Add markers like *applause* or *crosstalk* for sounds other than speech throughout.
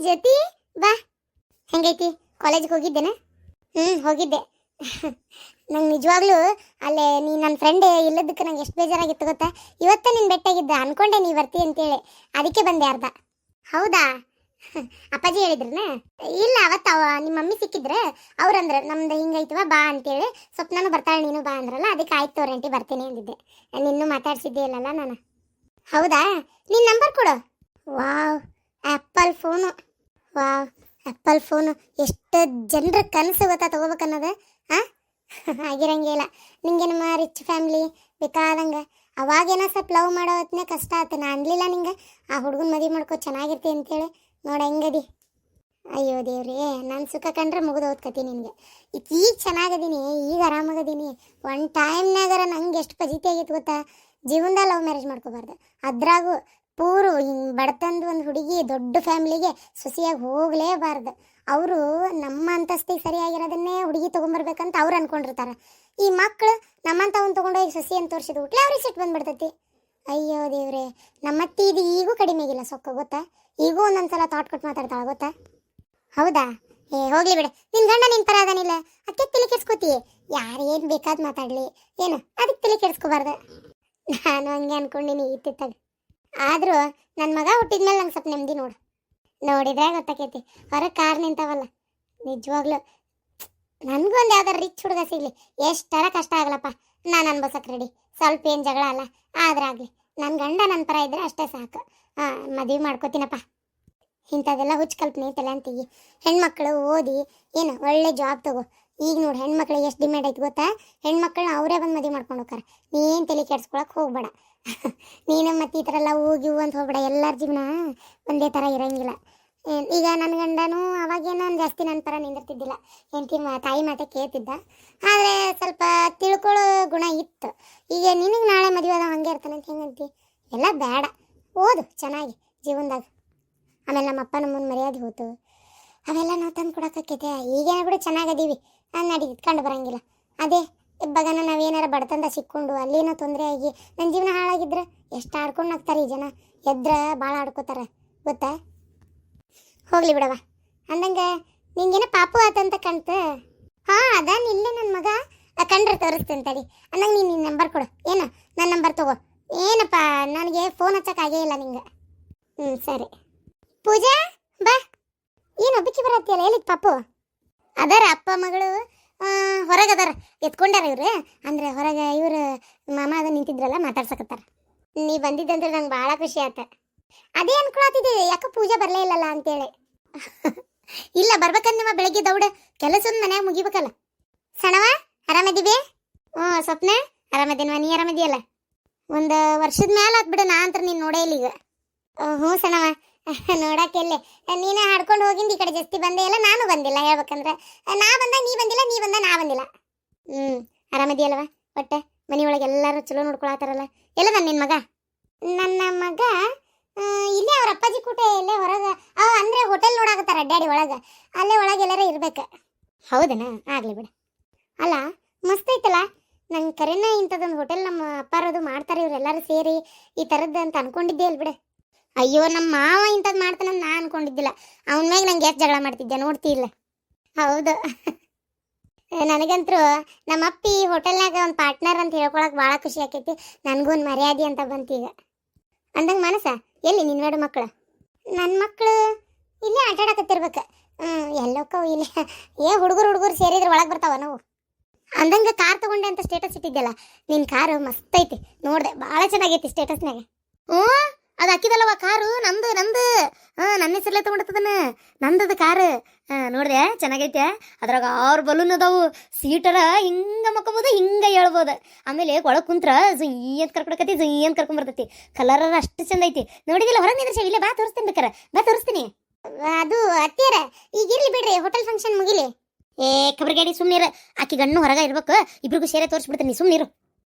ಜ್ಯೋತಿ, ಬಾ. ಹೆಂಗೈತಿ? ಕಾಲೇಜ್ಗೆ ಹೋಗಿದ್ದೇನೆ. ಹ್ಞೂ ಹೋಗಿದ್ದೆ. ನಂಗೆ ನಿಜವಾಗ್ಲೂ ಅಲ್ಲೇ ನೀ ನನ್ನ ಫ್ರೆಂಡ್ ಇಲ್ಲದಕ್ಕೆ ನಂಗೆ ಎಷ್ಟು ಬೇಜಾರಾಗಿತ್ತು ಗೊತ್ತಾ? ಇವತ್ತೇ ನೀನು ಬೆಟ್ಟಾಗಿದ್ದೆ, ಅನ್ಕೊಂಡೆ ನೀ ಬರ್ತಿ ಅಂತೇಳಿ. ಅದಕ್ಕೆ ಬಂದೆ ಅರ್ಧ. ಹೌದಾ? ಅಪ್ಪಾಜಿ ಹೇಳಿದ್ರನ ಇಲ್ಲ ಅವತ್ತು ಅವ ನಿಮ್ಮ ಮಮ್ಮಿ ಸಿಕ್ಕಿದ್ರೆ ಅವ್ರಂದ್ರೆ ನಮ್ದು ಹಿಂಗೈತವ ಬಾ ಅಂತೇಳಿ. ಸ್ವಲ್ಪ ನಾನು ಬರ್ತಾಳೆ, ನೀನು ಬಾ ಅಂದ್ರಲ್ಲ, ಅದಕ್ಕೆ ಆಯ್ತು ಅವ್ರಂಟಿ ಬರ್ತೀನಿ ಅಂದಿದ್ದೆ. ನಿನ್ನೂ ಮಾತಾಡ್ಸಿದ್ದೆ ಇಲ್ಲಲ್ಲ ನಾನು. ಹೌದಾ? ನಿನ್ನ ನಂಬರ್ ಕೊಡು. ವಾವ್. ಆ್ಯಪಲ್ ಫೋನು ವಾ ಆ್ಯಪಲ್ ಫೋನು ಎಷ್ಟು ಜನರ ಕನಸು ಗೊತ್ತಾ ತೊಗೋಬೇಕನ್ನೋದು ಹಾಂ *laughs* ಆಗಿರಂಗೆ ಇಲ್ಲ. ನಿಂಗೆ ನಮ್ಮ ರಿಚ್ ಫ್ಯಾಮ್ಲಿ ಬೇಕಾದಂಗೆ. ಅವಾಗೇನೋ ಸ್ವಲ್ಪ ಲವ್ ಮಾಡೋ ಹೊತ್ತನೇ ಕಷ್ಟ ಆಯ್ತು ನಾನು ಅನ್ಲಿಲ್ಲ ನಿಂಗೆ. ಆ ಹುಡುಗನ ಮದುವೆ ಮಾಡ್ಕೊ, ಚೆನ್ನಾಗಿರ್ತಿ ಅಂತೇಳಿ. ನೋಡ, ಹೆಂಗದಿ? ಅಯ್ಯೋ ದೇವ್ರಿ, ನಾನು ಸುಖ ಕಂಡ್ರೆ ಮುಗಿದು ಓದ್ಕತಿ ನಿನಗೆ. ಈಗ ಚೆನ್ನಾಗದೀನಿ, ಈಗ ಆರಾಮಾಗದೀನಿ. ಒನ್ ಟೈಮ್ನಾಗರ ನಂಗೆ ಎಷ್ಟು ಪಜಿತಿ ಆಗಿತ್ತು ಗೊತ್ತಾ? ಜೀವನದಾಗ ಲವ್ ಮ್ಯಾರೇಜ್ ಮಾಡ್ಕೋಬಾರ್ದು. ಅದ್ರಾಗೂ ಪೂರು ಹಿಂಗೆ ಬಡತನದ ಒಂದು ಹುಡುಗಿ ದೊಡ್ಡ ಫ್ಯಾಮಿಲಿಗೆ ಸೊಸೆಯಾಗಿ ಹೋಗಲೇಬಾರ್ದು. ಅವರು ನಮ್ಮ ಅಂತಸ್ತಿಗೆ ಸರಿಯಾಗಿರೋದನ್ನೇ ಹುಡುಗಿ ತೊಗೊಂಬರ್ಬೇಕಂತ ಅವ್ರು ಅನ್ಕೊಂಡಿರ್ತಾರೆ. ಈ ಮಕ್ಕಳು ನಮ್ಮಂಥವನ್ನ ತೊಗೊಂಡೋಗಿ ಸೊಸೆ ಅಂತ ತೋರಿಸಿದ ಹುಟ್ಲೆ ಅವ್ರಿಗೆ ಸಿಟ್ಟು ಬಂದ್ಬಿಡ್ತೈತಿ. ಅಯ್ಯೋ ದೇವ್ರೆ ನಮ್ಮತ್ತಿ ಇದು ಈಗೂ ಕಡಿಮೆ ಆಗಿಲ್ಲ ಸೊಕ್ಕ, ಗೊತ್ತಾ? ಈಗೂ ಒಂದೊಂದ್ಸಲ ತಾಟ್ ಕೊಟ್ಟು ಮಾತಾಡ್ತಾಳೆ, ಗೊತ್ತಾ? ಹೌದಾ? ಏ, ಹೋಗ್ಲಿ ಬಿಡ. ನಿನ್ ಗಂಡ ನಿನ್ ಪರ ಅದಾನಿಲ್ಲ. ಅದಕ್ಕೆ ತಿಳಿ ಕೆಡ್ಸ್ಕೋತಿ ಯಾರು ಏನು ಬೇಕಾದ್ ಮಾತಾಡ್ಲಿ. ಏನು ಅದಕ್ಕೆ ತಿಳಿ ಕೆಡ್ಸ್ಕೋಬಾರ್ದು. ನಾನು ಹಂಗೆ ಅನ್ಕೊಂಡಿನಿ, ಇತ್ತಿತ್ತಾಗ. ಆದ್ರೂ ನನ್ನ ಮಗ ಹುಟ್ಟಿದ್ಮೇಲೆ ನಂಗೆ ಸ್ವಲ್ಪ ನೆಮ್ಮದಿ ನೋಡು. ನೋಡಿದ್ರೆ ಗೊತ್ತಾಕೈತಿ. ಹೊರಗೆ ಕಾರ್ ನಿಂತಾವಲ್ಲ. ನಿಜವಾಗ್ಲು. ನನಗೂ ಒಂದು ಯಾವ್ದಾರು ರಿಚ್ ಹುಡುಗ ಸಿಗ್ಲಿ. ಎಷ್ಟರ ಕಷ್ಟ ಆಗಲಪ್ಪ. ನಾನು ಅನ್ಬೋಸಕ್ಕೆ ರೆಡಿ ಸ್ವಲ್ಪ ಏನು ಜಗಳ ಅಲ್ಲ. ಆದ್ರಾಗ್ಲಿ ನನ್ನ ಗಂಡ ನನ್ನ ಪರ ಇದ್ರೆ ಅಷ್ಟೇ ಸಾಕು. ಹಾಂ, ಮದುವೆ ಮಾಡ್ಕೋತೀನಪ್ಪ. ಇಂಥದ್ದೆಲ್ಲ ಹುಚ್ಚು ಕಲ್ಪನೆ ತಲೆ ಅಂತೀವಿ ಹೆಣ್ಮಕ್ಳು ಓದಿ, ಏನು ಒಳ್ಳೆ ಜಾಬ್ ತಗೋ. ಈಗ ನೋಡಿ ಹೆಣ್ಮಕ್ಳಿಗೆ ಎಷ್ಟು ಡಿಮ್ಯಾಂಡ್ ಐತೆ ಗೊತ್ತಾ? ಹೆಣ್ಮಕ್ಳನ್ನ ಅವರೇ ಬಂದು ಮದುವೆ ಮಾಡ್ಕೊಂಡು ಹೋಗ್ತಾರೆ. ನೀನು ತಲೆ ಕೆಡ್ಸ್ಕೊಳಕ್ಕೆ ಹೋಗ್ಬೇಡ. *laughs* ನೀನು ಮತ್ತೆ ಈ ಥರ ಎಲ್ಲ ಹೋಗಿ ಹೂ ಅಂತ ಹೋಗ್ಬೇಡ. ಎಲ್ಲರ ಜೀವನ ಒಂದೇ ಥರ ಇರೋಂಗಿಲ್ಲ. ಈಗ ನನ್ನ ಗಂಡನೂ ಅವಾಗೇನೋ ಒಂದು ಜಾಸ್ತಿ ನನ್ನ ಪರ ನಿಂದಿರ್ತಿದ್ದಿಲ್ಲ. ಹೆಂಡತಿ ಮಾ, ತಾಯಿ ಮಾತೆ ಕೇಳ್ತಿದ್ದ. ಆದರೆ ಸ್ವಲ್ಪ ತಿಳ್ಕೊಳ್ಳೋ ಗುಣ ಇತ್ತು. ಈಗ ನಿನಗೆ ನಾಳೆ ಮದುವೆ ಅದಾವ ಹಂಗೆ ಇರ್ತಾನೆ ಅಂತ ಹೆಂಗಂತಿ ಎಲ್ಲ ಬೇಡ. ಓದು ಚೆನ್ನಾಗಿ ಜೀವನದಾಗ. ಆಮೇಲೆ ನಮ್ಮ ಅಪ್ಪ ನಮ್ಮನ್ನ ಮರ್ಯಾದೆ ಹೋತು. ಅವೆಲ್ಲ ನಾವು ತಂದು ಕೊಡೋಕ್ಕಾಕೈತೆ ಈಗೇನ ಬಿಡು ಚೆನ್ನಾಗದೀವಿ ನಾನು ನಡಿ ಇಟ್ಕೊಂಡು ಬರಂಗಿಲ್ಲ. ಅದೇ, ಇಬ್ಬಗನ ನಾವೇನಾರ ಬಡತಂದ ಸಿಕ್ಕೊಂಡು ಅಲ್ಲೇನೋ ತೊಂದರೆ ಆಗಿ ನನ್ನ ಜೀವನ ಹಾಳಾಗಿದ್ರೆ ಎಷ್ಟು ಆಡ್ಕೊಂಡು ಹೋಗ್ತಾರೆ ಈ ಜನ. ಎದ್ರ ಭಾಳ ಆಡ್ಕೋತಾರೆ. ಗೊತ್ತಾ? ಹೋಗ್ಲಿ ಬಿಡವ ಅಂದಂಗೆ, ನಿಂಗೇನೋ ಪಾಪು ಆತಂತ ಕಣ್ತ ಹಾಂ ಅದಾನ ಇಲ್ಲೇ ನನ್ನ ಮಗ. ಕಂಡ್ರೆ ತೋರಿಸ್ತೇನೆ ತಡಿ. ಅಂದಂಗೆ ನೀನು ನಿನ್ನ ನಂಬರ್ ಕೊಡು. ಏನು? ನನ್ನ ನಂಬರ್ ತಗೋ. ಏನಪ್ಪ, ನನಗೆ ಫೋನ್ ಹಚ್ಚಕ್ಕಾಗೇ ಇಲ್ಲ ನಿಂಗೆ. ಹ್ಞೂ ಸರಿ. ಪೂಜಾ, ಬಾ. ಏನು ಒಬ್ಬಕ್ಕೆ ಬರತ್ತಿಯಲ್ಲ? ಎಲ್ಲಿತ್ತು ಪಾಪು? ಅದಾರ ಅಪ್ಪ ಮಗಳು ಹೊರಗೆ ಎತ್ಕೊಂಡಾರ ಇವ್ರು. ಅಂದ್ರೆ ಹೊರಗೆ ಇವ್ರು ಮಾಮ ಅದ ನಿಂತಿದ್ರಲ್ಲ, ಮಾತಾಡ್ಸಕತ್ತಾರ. ನೀ ಬಂದಿದ್ದಂದ್ರೆ ನಂಗೆ ಭಾಳ ಖುಷಿ ಆತ. ಅದೇ ಅನ್ಕೊಳತಿದ್ದೆ ಯಾಕೆ ಪೂಜೆ ಬರಲೇ ಇಲ್ಲಲ್ಲ ಅಂತೇಳಿ. *laughs* ಇಲ್ಲ ಬರ್ಬೇಕಂದಮ್ಮ ಬೆಳಗ್ಗೆ ದೌಡ ಕೆಲಸದ ಮನ್ಯಾಗ ಮುಗಿಬೇಕಲ್ಲ. ಸಣವ ಆರಾಮದಿವಿ? ಹ್ಞೂ ಸ್ವಪ್ನ ಆರಾಮದೇನವ ನೀ ಆರಾಮದಿಯಲ್ಲ? ಒಂದು ವರ್ಷದ ಮ್ಯಾಲ ಆತ್ ಬಿಡು, ನಾ ಅಂತ ನೀನು ನೋಡೇ ಇಲ್ಲ ಈಗ. ಹ್ಞೂ ಸಣವ *laughs* ನೋಡಕ್ಕೆಲ್ಲೇ ನೀನೇ ಹಾಡ್ಕೊಂಡು ಹೋಗಿಂದ ಈ ಕಡೆ ಜಾಸ್ತಿ ಬಂದೆ ಇಲ್ಲ, ನಾನು ಬಂದಿಲ್ಲ ಹೇಳ್ಬೇಕಂದ್ರೆ. ನಾ ಬಂದ, ನೀ ಬಂದಿಲ್ಲ, ನೀ ಬಂದ, ನಾ ಬಂದಿಲ್ಲ. ಹ್ಞೂ ಆರಾಮದಿಯಲ್ವ? ಒಟ್ಟೆ, ಮನೆಯೊಳಗೆ ಎಲ್ಲರೂ ಚಲೋ ನೋಡ್ಕೊಳತ್ತಾರಲ್ಲ. ಎಲ್ಲ ನನ್ನ ನಿನ್ನ ಮಗ? ನನ್ನ ಮಗ ಇಲ್ಲೇ ಅವ್ರ ಅಪ್ಪಾಜಿ ಕೂಟ ಇಲ್ಲೇ ಹೊರಗೆ. ಅವ ಅಂದ್ರೆ ಹೋಟೆಲ್ ನೋಡಾಕತ್ತಾರ ಅಡ್ಡಾಡಿ ಒಳಗೆ. ಅಲ್ಲೇ ಒಳಗೆ ಎಲ್ಲಾರ ಇರ್ಬೇಕು. ಹೌದನ? ಆಗಲಿ ಬಿಡ. ಅಲ್ಲ, ಮಸ್ತ್ ಐತಲ್ಲ? ನಂಗೆ ಕರೆನ ಇಂಥದ್ದೊಂದು ಹೋಟೆಲ್ ನಮ್ಮ ಅಪ್ಪಾರದು ಮಾಡ್ತಾರೆ, ಇವರೆಲ್ಲರೂ ಸೇರಿ ಈ ಥರದ್ದು ಅಂತ ಅನ್ಕೊಂಡಿದ್ದೆ ಅಲ್ ಬಿಡು. ಅಯ್ಯೋ ನಮ್ಮ ಮಾವ ಇಂಥದ್ದು ಮಾಡ್ತಾನಂತ ನಾನು ಅನ್ಕೊಂಡಿದ್ದಿಲ್ಲ. ಅವನ ಮ್ಯಾಗ ನಂಗೆ ಎಷ್ಟು ಜಗಳ ಮಾಡ್ತಿದ್ದೆ ನೋಡ್ತಿಲ್ಲ ಹೌದು. ನನಗಂತರೂ ನಮ್ಮ ಅಪ್ಪಿ ಹೋಟೆಲ್ನಾಗ ಒಂದು ಪಾರ್ಟ್ನರ್ ಅಂತ ಹೇಳ್ಕೊಳಕ್ ಭಾಳ ಖುಷಿ ಆಕೈತಿ. ನನಗೂ ಒಂದು ಮರ್ಯಾದೆ ಅಂತ ಬಂತೀಗ ಅಂದಂಗೆ ಮನಸ ಎಲ್ಲಿ ನಿನ್ನೆರಡು ಮಕ್ಕಳು ನನ್ನ ಮಕ್ಕಳು ಇಲ್ಲೇ ಆಟಾಡಕತ್ತಿರ್ಬೇಕು ಹ್ಞೂ ಎಲ್ಲೋಕ್ಕೂ ಇಲ್ಲ. ಏ, ಹುಡುಗರು ಹುಡುಗರು ಸೇರಿದ್ರೆ ಒಳಗೆ ಬರ್ತಾವ ನಾವು. ಅಂದಂಗೆ ಕಾರ್ ತಗೊಂಡೆ ಅಂತ ಸ್ಟೇಟಸ್ ಇಟ್ಟಿದ್ದೆಲ್ಲ ನಿನ್ನ ಕಾರು ಮಸ್ತ್ ಐತಿ. ನೋಡಿದೆ, ಭಾಳ ಚೆನ್ನಾಗೈತಿ ಸ್ಟೇಟಸ್ನಾಗ ಹ್ಞೂ ಅದು ಹಾಕಿದಲ್ಲವ ಕಾರು? ನಂದು ನಂದು. ಹಾಂ ನನ್ನ ಹೆಸರಲ್ಲೇ ತಗೊಂಡಿರ್ತದನ್ನ ನಂದದ ಕಾರು. ಹಾಂ ನೋಡಿದೆ ಚೆನ್ನಾಗೈತೆ. ಅದ್ರಾಗ ಆರು ಬಲೂನ್ ಅದಾವು. ಸೀಟರ ಹಿಂಗ ಮಕ್ಕೋಬೋದು ಹಿಂಗ ಹೇಳ್ಬೋದು. ಆಮೇಲೆ ಒಳಗೆ ಕುಂತ್ರ ಜುಯ್ ಅಂತ ಕರ್ಕೊಡಕತ್ತಿ ಜುಯ್ ಅಂತ ಕರ್ಕೊಂಬರ್ತೈತಿ. ಕಲರ್ ಅಷ್ಟು ಚಂದ ಐತಿ. ನೋಡಿದಿಲ್ಲ ಹೊರಗೆ ನಿಂದ್ರೆ ಇಲ್ಲೇ ಬಾ ತೋರಿಸ್ತೀನಿ ಬೇಕಾರೆ. ಬಾ ತೋರಿಸ್ತೀನಿ. ಅದು ಅತ್ತಿಯರ. ಈಗ ಇರ್ಲಿ ಬಿಡ್ರಿ ಹೋಟೆಲ್ ಫಂಕ್ಷನ್ ಮುಗಿಲಿ. ಏ ಕಬರ್ಗಾಡಿ ಸುಮ್ಮನಿರ ಆಕಿ ಗಣ್ಣು ಹೊರಗೆ ಇರ್ಬೇಕು. ಇಬ್ರಿಗೂ ಸೇರೆ ತೋರಿಸ್ಬಿಡ್ತೀನಿ. ಸುಮ್ಮನಿರು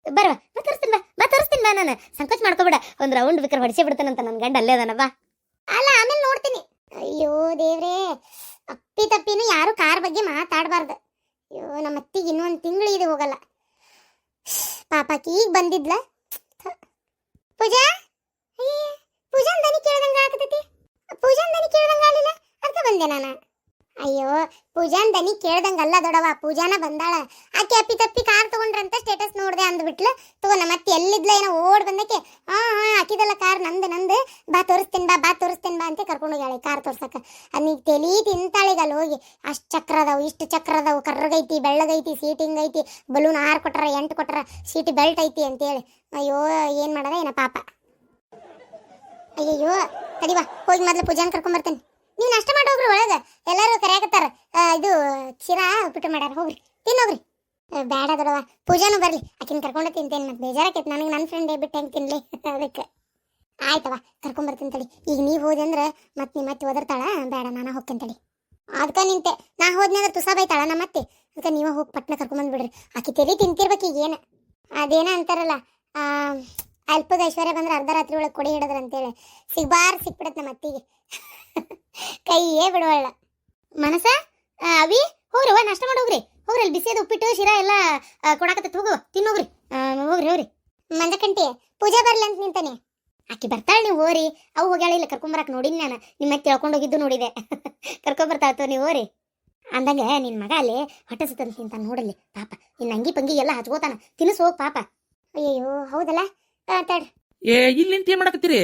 ಬರವ, ಬಾ ತರಿಸ್ತೀನಿ ಬಾ ಬಾ ತರಿಸ್ತೀನಿ ಬಾ ನಾನು. ಸಂಕೋಚ ಮಾಡ್ಕೋಬೇಡ. ಒಂದು ರೌಂಡ್ ಬೇಕಾರೆ ಹೊಡಿಸೇ ಬಿಡ್ತಾನಂತ ನನ್ನ ಗಂಡ ಅಲ್ಲೇ ಅದಾನ ಅಲ್ಲ, ಆಮೇಲೆ ನೋಡ್ತೀನಿ. ಅಯ್ಯೋ ದೇವ್ರೇ, ಅಪ್ಪಿ ತಪ್ಪಿನೂ ಯಾರು ಕಾರ್ ಬಗ್ಗೆ ಮಾತಾಡಬಾರ್ದು. ಅಯ್ಯೋ, ನಮ್ಮ ಅತ್ತಿಗೆ ಇನ್ನೊಂದು ತಿಂಗಳು ಇದು ಹೋಗಲ್ಲ. ಪಾಪಾಕಿ ಈಗ ಬಂದಿದ್ಲ. ಪೂಜಾ? ಪೂಜಾ ದನಿ ಕೇಳ್ದಂಗ ಆಗತೈತಿ. ಪೂಜಾನ್ ದನಿ ಕೇಳ್ದಂಗ ಆಗಲಿಲ್ಲ ಬಂದೆ ನಾನು. ಅಯ್ಯೋ ಪೂಜಾನ್ ದನಿ ಕೇಳ್ದಂಗಲ್ಲ ದೊಡವ, ಪೂಜಾನ ಬಂದಾಳ. ಆಕೆ ಅಪ್ಪಿ ತಪ್ಪಿ ಕಾರ್ ತಗೊಂಡ್ರಂತ ಅಂದ್ಬಿಟ್ಲು ತಗೋ ನಮ್ಮ ಮತ್ತೆ ಎಲ್ಲಿದ್ಲ ಏನೋ ಓಡ್ ಬಂದಕ್ಕೆ. ಹಾ ಹಾ, ಹಾಕಿದಲ್ಲ ಕಾರ್, ನಂದು ನಂದು. ಬಾ, ತೋರಿಸ್ತೇನೆ, ಬಾ ಬಾ, ತೋರಿಸ್ತೇನೆ, ಬಾ ಅಂತ ಕರ್ಕೊಂಡು ಹೋಗ್ಯಾಳೆ ಕಾರ್ ತೋರ್ಸಕ್ಕೆ. ಅದು ನೀ ತಲಿ ತಿಂತಾಳೀಗ ಅಲ್ಲಿ ಹೋಗಿ. ಅಷ್ಟ್ ಚಕ್ರ ಅದಾವು, ಇಷ್ಟು ಚಕ್ರ ಅದಾವು. ಕರ್ರಗೈತಿ, ಬೆಳ್ಳಗೈತಿ ಸೀಟಿಂಗ್ ಐತಿ ಬಲೂನ್ ಆರು ಕೊಟ್ರ, ಎಂಟು ಕೊಟ್ರ ಸೀಟ್ ಬೆಲ್ಟ್ ಐತಿ ಅಂತೇಳಿ ಅಯ್ಯೋ, ಏನು ಮಾಡದ ಏನ ಪಾಪ. ಅಯ್ಯಯ್ಯೋ ತಡಿವಾ ಹೋಗಿ ಮೊದ್ಲು ಪೂಜಾನ್ ಕರ್ಕೊಂಡ್ ಬರ್ತೇನೆ. ನೀವು ನಷ್ಟ ಮಾಡಿ ಹೋಗ್ರಿ ಒಳಗ. ಎಲ್ಲಾರು ಕರೆಯಾಕತ್ತಾರ. ಇದು ಶಿರಾ ಉಪ್ಪಿಟ್ಟು ಮಾಡ್ಯಾರ, ಹೋಗ್ರಿ. ತಿನ್ನೋಗ್ರಿ. ಆ, ಬ್ಯಾಡ ದೊಡವ ಪೂಜಾನು ಬರ್ಲಿ. ಆಕಿನ ಕರ್ಕೊಂಡು ತಿಂತೇನೆ ಮತ್ತೆ ಬೇಜಾರಾಕೈತಿ. ನನಗೆ ನನ್ನ ಫ್ರೆಂಡ್ ಬಿಟ್ಟು ಹೆಂಗೆ ತಿನ್ಲಿ? *laughs* ಅದಕ್ಕೆ. ಆಯ್ತವ ಕರ್ಕೊಂಡ್ ಬರ್ತೀನಿ ತಡಿ. ಈಗ ನೀವು ಹೋದೆ ಅಂದ್ರೆ ಮತ್ತೆ ನಿಮ್ಮ ಮತ್ತೆ ಒದರ್ತಾಳ? ಬೇಡ ನಾನು ಹೋಗ್ತೇನೆ ತಡಿ. ಅದಕ್ಕೆ ನಿಂತೆ. ನಾ ಹೋದ್ನೆ ಅಂದ್ರೆ ತುಸಾ ಬೈತಾಳ ನಮ್ಮ ಮತ್ತೆ ಅದಕ್ಕೆ ನೀವ ಹೋಗಿ ಪಟ್ನ ಕರ್ಕೊಂಡ್ ಬಿಡ್ರಿ ಆಕಿ ತೆಲಿ ತಿಂತಿರ್ಬೇಕು ಈಗ ಏನು. ಅದೇನ ಅಂತಾರಲ್ಲ ಅಲ್ಪದ ಐಶ್ವರ್ಯ ಬಂದ್ರೆ ಅರ್ಧ ರಾತ್ರಿ ಒಳಗೆ ಕೊಡಿ ಹಿಡದ್ರ ಅಂತೇಳಿ. ಸಿಗ್ಬಾರ್ ಸಿಕ್ಬಿಡತ್ ನಮ್ಮ ಅತ್ತಿಗೆ. *laughs* ಕೈಯೇ ಬಿಡುವಳ್ಳ. ಮನಸ ಅವಿ ಹೋಗ್ರಿ ನಾಷ್ಟ ಮಾಡಿ ಅಲ್ಲಿ ಬಿಸಿದ ಉಪ್ಪಿಟ್ಟು ಶಿರಾ ಎಲ್ಲ ಕೊಡಕತ್ತೆ ಹೋಗು ತಿನ್ನೋಗ್ರಿ. ಹೋಗ್ರಿ ಹೋಗ್ರಿ. ಮಂದಕಂಟಿ ಪೂಜಾ ಬರ್ಲಿ ಅಂತ ನಿಂತಾನೆ. ಆಕಿ ಬರ್ತಾಳೆ ನೀವು ಹೋರಿ. ಅವು ಹೋಗ್ಯಾಳ ಇಲ್ಲ ಕರ್ಕೊಂಬರಕ್ ನೋಡಿನಿ ನಾನು. ನಿಮ್ಮ ತಿಳ್ಕೊಂಡು ಹೋಗಿದ್ದು ನೋಡಿದೆ. *laughs* ಕರ್ಕೊಂಬರ್ತಾವ ನೀವು ಓರಿ ಅಂದಂಗೆ ನಿನ್ನ ಮಗ ಅಲ್ಲಿ ಹೊಟ್ಟೆ ಸುತ್ತಂತ ನಿಂತ ನೋಡಲ್ಲಿ ಪಾಪ. ನಿನ್ನ ಅಂಗಿ ಪಂಗಿ ಎಲ್ಲ ಹಚ್ಕೋತಾನ. ತಿನ್ನಿಸ್ ಹೋಗ್ ಪಾಪ. ಅಯ್ಯೋ ಹೌದಲ್ಲ? ತಡ್. ಏ ಇಲ್ಲಿ ಏನ್ ಮಾಡಕತ್ತೀರಿ?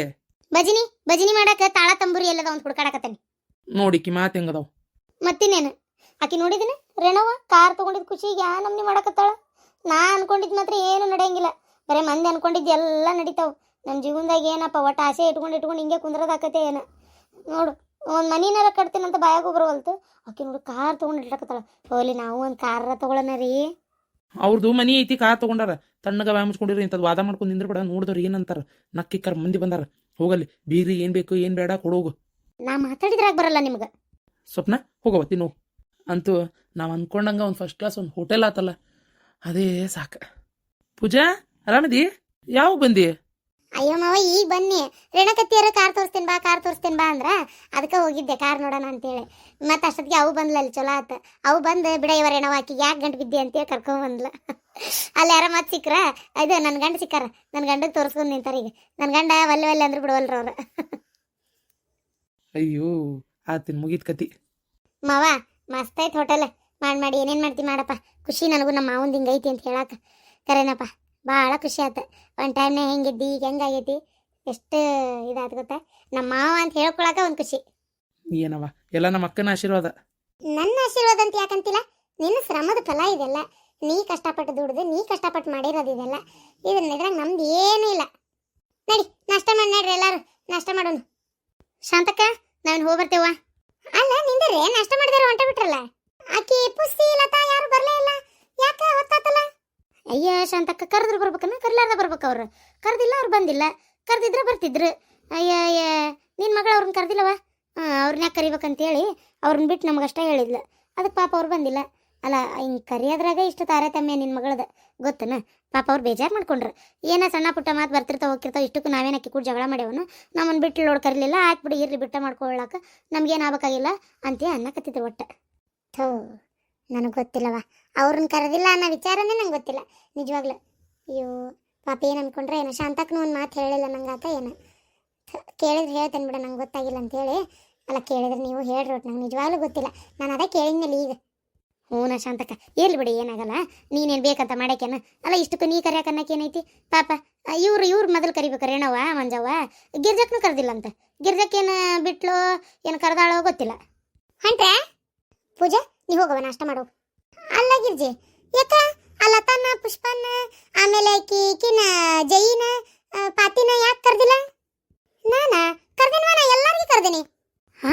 ಭಜನಿ ಭಜನಿ ಮಾಡಕ ತಾಳ ತಂಬೂರಿ ಎಲ್ಲದ ಒಂದ್ ಹುಡ್ಕಾಡಕತ್ತಾನೆ. ನೋಡಿಕಿ ಮಾತ್ ಹೆಂಗದವ್. ಮತ್ತಿನ್ನೇನು? ಆಕಿ ನೋಡಿದಿನ? ರೇಣವ ಕಾರ್ ತಗೊಂಡಿದ್ ಖುಷಿಗೆ ಯಾ ನಮ್ನಿ ಮಾಡಕತ್ತಾಳ? ನಾ ಅನ್ಕೊಂಡಿದ್ ಮಾತ್ರ ಏನು ನಡೆಯಂಗಿಲ್ಲ. ಬರೇ ಮಂದಿ ಅನ್ಕೊಂಡಿದ್ ಎಲ್ಲ ನಡೀತಾವ. ನನ್ನ ಜೀವನದಾಗ ಏನಪ್ಪ ಒಟ್ಟು ಆಸೆ ಇಟ್ಕೊಂಡು ಇಟ್ಕೊಂಡು ಹಿಂಗೆ ಕುಂದ್ರದಾಕತೆ ಏನ? ನೋಡು ಒಂದು ಮನಿನಾರ ಕಟ್ತೀನಂತ ಬಾಯಾಗ ಬರವಲ್ತು ಆಕಿ ನೋಡು ಕಾರ್ ತಗೊಂಡು ಇಟ್ಟಾಕತ್ತಾಳ. ಹೋಲಿ ನಾವು ಒಂದು ಕಾರ್ ತಗೊಳನ ರೀ. ಅವ್ರದ್ದು ಮನಿ ಐತಿ ಕಾರ್ ತಗೊಂಡಾರ. ತಣ್ಣಗ ಬಾಯ್ ಮುಚ್ಕೊಂಡಿರಿ ಇಂಥದ್ದು ವಾದ ಮಾಡ್ಕೊಂಡು ನಿಂದ್ರ ಬೇಡ ನೋಡಿದವ್ರು ಏನಂತಾರ. ನಕ್ಕಿಕ್ಕಾರ ಮಂದಿ ಬಂದಾರ. ಹೋಗಲ್ಲಿ ಬೀರಿ ಏನ್ ಬೇಕು ಏನ್ ಬೇಡ ಕೊಡೋಗು. ನಾ ಮಾತಾಡಿದ್ರಾಗ ಬರಲ್ಲ ನಿಮ್ಗೆ. ಸ್ವಪ್ನ ಹೋಗವ ತಿನ್ನು. ಅಂತೂ ನಾವು ಅಂದ್ಕೊಂಡಂಗೆ ಒಂದು ಫಸ್ಟ್ ಕ್ಲಾಸ್ ಒಂದು ಹೋಟೆಲ್ ಆತಲ್ಲ ಅದೇ ಸಾಕ. ಪೂಜಾ ಅರಾಮದಿ ಯಾವ ಬಂದಿ? ಅಯ್ಯೋ ಮಾವ ಈಗ ಬನ್ನಿ. ರೇಣಕತ್ತಿಯರ ಕಾರ್ ತೋರಿಸ್ತೇನೆ ಬಾ ಕಾರ್ ತೋರಿಸ್ತೇನೆ ಬಾ ಅಂದ್ರ ಅದಕ್ಕೆ ಹೋಗಿದ್ದೆ ಕಾರ್ ನೋಡೋಣ ಅಂತೇಳಿ. ಮತ್ತೆ ಅಷ್ಟೊತ್ತಿಗೆ ಅವು ಬಂದ್ಲ ಅಲ್ಲಿ ಚಲೋ ಆತ. ಅವು ಬಂದು ಬಿಡ ಇವ ರೇಣವ ಆಕಿ ಯಾಕೆ ಗಂಟು ಅಂತ ಅಂತೇಳಿ ಕರ್ಕೊಂಡ್ ಬಂದ್ಲ. ಅಲ್ಲಿ ಯಾರ ಮತ್ತೆ ಸಿಕ್ಕ್ರ? ಇದು ನನ್ನ ಗಂಡ ಸಿಕ್ಕಾರ. ನನ್ನ ಗಂಡಗೆ ತೋರಿಸ್ಕೊಂಡು ನಿಂತಾರ ಈಗ. ನನ್ನ ಗಂಡ ಒಲ್ಲೆ ಒಲ್ಲೆ ಅಂದ್ರೆ ಬಿಡವಲ್ರ ಅವ್ರು. ಅಯ್ಯೋ ಆತಿನ ಮುಗಿತ್ ಕತಿ. ಮಾವ ಮಸ್ತ್ ಐತ್ ಹೋಟೆಲ್. ಮಾಡಿ ಮಾಡಿ ಏನೇನು ಮಾಡ್ತಿ ಮಾಡಪ್ಪ. ಖುಷಿ ನನಗೂ ನಮ್ಮ ಮಾವಂದು ಹಿಂಗೈತಿ ಅಂತ ಹೇಳಾಕ. ಕರೆನಪ್ಪ ಭಾಳ ಖುಷಿ ಆತ. ಒಂದು ಟೈಮ್ನಾಗ ಹೆಂಗಿದ್ದಿ ಈಗ ಹೆಂಗಾಗೈತಿ ಎಷ್ಟು ಇದಾತ್ ಗೊತ್ತಾ? ನಮ್ಮ ಮಾವ ಅಂತ ಹೇಳ್ಕೊಳಕ ಒಂದು ಖುಷಿ. ಏನವ ಎಲ್ಲ ನಮ್ಮ ಅಕ್ಕನ ಆಶೀರ್ವಾದ. ನನ್ನ ಆಶೀರ್ವಾದ ಅಂತ ಯಾಕಂತಿಲ್ಲ ನಿನ್ನ ಶ್ರಮದ ಫಲ ಇದೆಲ್ಲ. ನೀ ಕಷ್ಟಪಟ್ಟು ದುಡ್ದು ನೀ ಕಷ್ಟಪಟ್ಟು ಮಾಡಿರೋದು ಇದೆಲ್ಲ. ಇದನ್ನ ಇದ್ರಾಗ ನಮ್ದು ಏನೂ ಇಲ್ಲ. ನಡಿ ನಾಷ್ಟ ಮಾಡಿ ನಡ್ರಿ ಎಲ್ಲಾರು. ನಾಷ್ಟ ಮಾಡೋಣ. ಶಾಂತಕ್ಕ ನಾನು ಹೋಗಿ ಬರ್ತೇವ ಅಲ್ಲ, ನಿಂದರೆ ನಾಷ್ಟ ಮಾಡಿದಾರೆ ಹೊಂಟ ಬಿಟ್ರಲ್ಲ. ಆಕಿ ಪುಸ್ತಿ ಲತಾ ಯಾರು ಬರಲೇ ಇಲ್ಲ. ಯಾಕೆ ಹೊತ್ತಾತಲ್ಲ? ಅಯ್ಯ, ಶಾಂತಕ್ಕ, ಕರೆದ್ರು ಬರ್ಬೇಕನ್ನ ಕರ್ಲಾರ್ದ ಬರ್ಬೇಕು ಅವ್ರು. ಕರೆದಿಲ್ಲ, ಅವ್ರು ಬಂದಿಲ್ಲ. ಕರ್ದಿದ್ರೆ ಬರ್ತಿದ್ರು. ಅಯ್ಯ ಅಯ್ಯ ನಿನ್ನ ಮಗಳು ಅವ್ರನ್ನ ಕರ್ದಿಲ್ಲವ? ಅವ್ರನ್ನ ಯಾಕೆ ಕರಿಬೇಕಂತೇಳಿ, ಅವ್ರನ್ನ ಬಿಟ್ಟು ನಮಗಷ್ಟೇ ಹೇಳಿದ್ಲು. ಅದಕ್ಕೆ ಪಾಪ ಅವ್ರು ಬಂದಿಲ್ಲ. ಅಲ್ಲ, ಹಿಂಗೆ ಕರಿಯೋದ್ರಾಗ ಇಷ್ಟು ತಾರತಮ್ಯ ನಿನ್ನ ಮಗಳದ. ಗೊತ್ತನ? ಪಾಪ ಅವ್ರು ಬೇಜಾರು ಮಾಡ್ಕೊಂಡ್ರು. ಏನೋ ಸಣ್ಣ ಪುಟ್ಟ ಮಾತು ಬರ್ತಿರ್ತಾವ ಹೋಗಿರ್ತಾವ ಇಷ್ಟಕ್ಕೂ ನಾವೇನು ಅಕ್ಕಿ ಕೂಡ ಜಗಳ ಮಾಡ್ಯವನು? ನಮ್ಮನ್ನು ಬಿಟ್ಟು ನೋಡ್ ಕರಿಲಿಲ್ಲ ಹಾಕ್ಬಿಡಿ ಬಿಡಿ, ಇರ್ಲಿ, ಬಿಟ್ಟ ಮಾಡ್ಕೊಳ್ಳಾಕ ನಮ್ಗೇನು ಆಗ್ಬೇಕಾಗಿಲ್ಲ ಅಂತ ಅನ್ನಕತ್ತಿದ್ರು ಒಟ್ಟು. ಥೋ, ನನಗೆ ಗೊತ್ತಿಲ್ಲವ ಅವ್ರನ್ನ ಕರೆದಿಲ್ಲ ಅನ್ನೋ ವಿಚಾರನೇ ನಂಗೆ ಗೊತ್ತಿಲ್ಲ. ನಿಜವಾಗ್ಲೂ. ಅಯ್ಯೋ, ಪಾಪ ಏನು ಅನ್ಕೊಂಡ್ರೆ ಏನೋ ಶಾಂತಕ್ಕೂ ಒಂದು ಮಾತು ಹೇಳಿಲ್ಲ ನಂಗೆ ಆತ ಏನೋ. ಕೇಳಿದ್ರೆ ಹೇಳ್ತೇನೆ ಬಿಡ, ನಂಗೆ ಗೊತ್ತಾಗಿಲ್ಲ ಅಂತೇಳಿ ಅಲ್ಲ, ಕೇಳಿದ್ರೆ ನೀವು ಹೇಳ್ರಿ ಒಟ್ಟು, ನಂಗೆ ನಿಜವಾಗ್ಲೂ ಗೊತ್ತಿಲ್ಲ. ನಾನು ಅದೇ ಕೇಳಿದ್ಮೇಲೆ ಈಗ. ಹ್ಞೂ ನಾ ಶಾಂತಕ್ಕ. ಇರ್ಲಿ ಬಿಡಿ ಏನಾಗಲ್ಲ. ನೀನೇನು ಬೇಕಂತ ಮಾಡ್ಯಾಕೇನ ಅಲ್ಲ ಇಷ್ಟಕ್ಕೂ ನೀ ಏನೈತಿ? ಪಾಪ ಇವ್ರು ಇವ್ರು ಮೊದಲು ಕರಿಬೇಕು ರೇಣವ ಮಂಜವ್ವ? ಗಿರ್ಜಕ್ನು ಕರೆದಿಲ್ಲ ಅಂತ ಗಿರ್ಜಕ್ಕೇನು ಬಿಟ್ಲೋ ಏನು ಕರೆದಾಳೋ ಗೊತ್ತಿಲ್ಲ. ಹೊಂಟ್ರೆ ಪೂಜಾ ನೀ ಹೋಗವ ನಾಷ್ಟ ಮಾಡು. ಅಲ್ಲ ಗಿರ್ಜಿ ಯಾಕ? ಅಲ್ಲ ತನ್ನ ಪುಷ್ಪನ ಆಮೇಲೆ ಕೀಕಿನ ಜೈನ ಪಾತಿನ ಯಾಕೆ ಕರೆದಿಲ್ಲ? ನಾನಾ? ಕರ್ದಿನ್ವ ನಾ ಎಲ್ಲರಿಗೂ ಕರೆದಿನಿ. ಹಾ?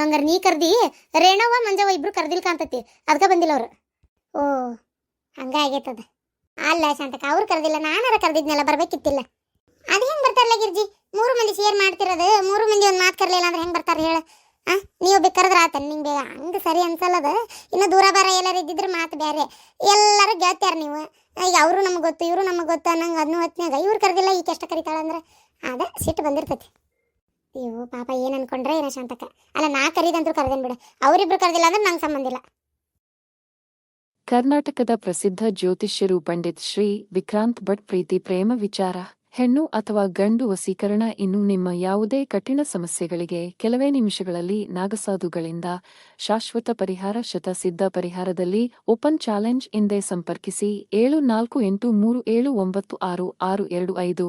ಹಂಗಾರ ನೀ ಕರ್ದಿ ರೇಣವ್ವ ಮಂಜವ್ವ ಇಬ್ರು ಕರ್ದಿಲ್ಕ ಕಾಂತತಿ ಅದಕ್ಕೆ ಬಂದಿಲ್ಲ ಅವರು. ಓ, ಹಂಗ ಆಗೈತದ. ಅಲ್ಲ ಶಾಂತಕ, ಅವ್ರು ಕರ್ದಿಲ್ಲ, ನಾನಾರ ಕರ್ದಿದ್ನೆಲ್ಲ, ಬರ್ಬೇಕಿತ್ತಿಲ್ಲ. ಅದು ಹೆಂಗ್ ಬರ್ತಾರಲ್ಲ ಗಿರ್ಜಿ? ಮೂರು ಮಂದಿ ಶೇರ್ ಮಾಡ್ತಿರೋದು, ಮೂರು ಮಂದಿ ಒಂದು ಮಾತು ಕರ್ಲಿಲ್ಲ ಅಂದ್ರೆ ಹೆಂಗೆ ಬರ್ತಾರೆ ಹೇಳ. ಆ ನೀವು ಬೇಕಾದ್ರೆ ಕರೆದ್ರ ಆತ, ನಿಂಗೆ ಹಂಗ ಸರಿ ಅನ್ಸಲ್ಲದ? ಇನ್ನು ದೂರ ಬಾರ ಎಲ್ಲರೂ ಇದ್ದಿದ್ರೆ ಮಾತು ಬೇರೆ ಎಲ್ಲರೂ ಗೆಳ್ತಾರ ನೀವು. ಈಗ ಅವರು ನಮ್ಗೆ ಗೊತ್ತು, ಇವರು ನಮಗೆ ಗೊತ್ತು ಅನ್ನಂಗೆ ಅದನ್ನು ಹೊತ್ನಾಗ ಇವ್ರು ಕರೆದಿಲ್ಲ ಈಕೆ ಎಷ್ಟು ಕರಿತಾಳಂದ್ರೆ? ಅದ ಸಿಟ್ಟು ಬಂದಿರ್ತೈತಿ. ಅಯ್ಯೋ, ಪಾಪ ಏನು ಅನ್ಕೊಂಡ್ರೆ ಏನೋ ಶಾಂತಕ ಅಲ್ಲ, ನಾ ಕರೀದಂತೂ ಕರೆದೇನ್ ಬಿಡು. ಅವರಿಬ್ರು ಕರೆದಿಲ್ಲ ಅಂದ್ರೆ ನಂಗೆ ಸಂಬಂಧ ಇಲ್ಲ. ಕರ್ನಾಟಕದ ಪ್ರಸಿದ್ಧ ಜ್ಯೋತಿಷ್ಯರು ಪಂಡಿತ್ ಶ್ರೀ ವಿಕ್ರಾಂತ್ ಭಟ್ ಪ್ರೀತಿ ಪ್ರೇಮ ವಿಚಾರ. ಹೆಣ್ಣು ಅಥವಾ ಗಂಡು ವಸೀಕರಣ ಇನ್ನು ನಿಮ್ಮ ಯಾವುದೇ ಕಠಿಣ ಸಮಸ್ಯೆಗಳಿಗೆ ಕೆಲವೇ ನಿಮಿಷಗಳಲ್ಲಿ ನಾಗಸಾಧುಗಳಿಂದ ಶಾಶ್ವತ ಪರಿಹಾರ, ಶತಸಿದ್ಧ ಪರಿಹಾರದಲ್ಲಿ ಓಪನ್ ಚಾಲೆಂಜ್ ಎಂದೇ ಸಂಪರ್ಕಿಸಿ ಏಳು ನಾಲ್ಕು ಎಂಟು ಮೂರು ಏಳು ಒಂಬತ್ತು ಆರು ಆರು ಎರಡು ಐದು.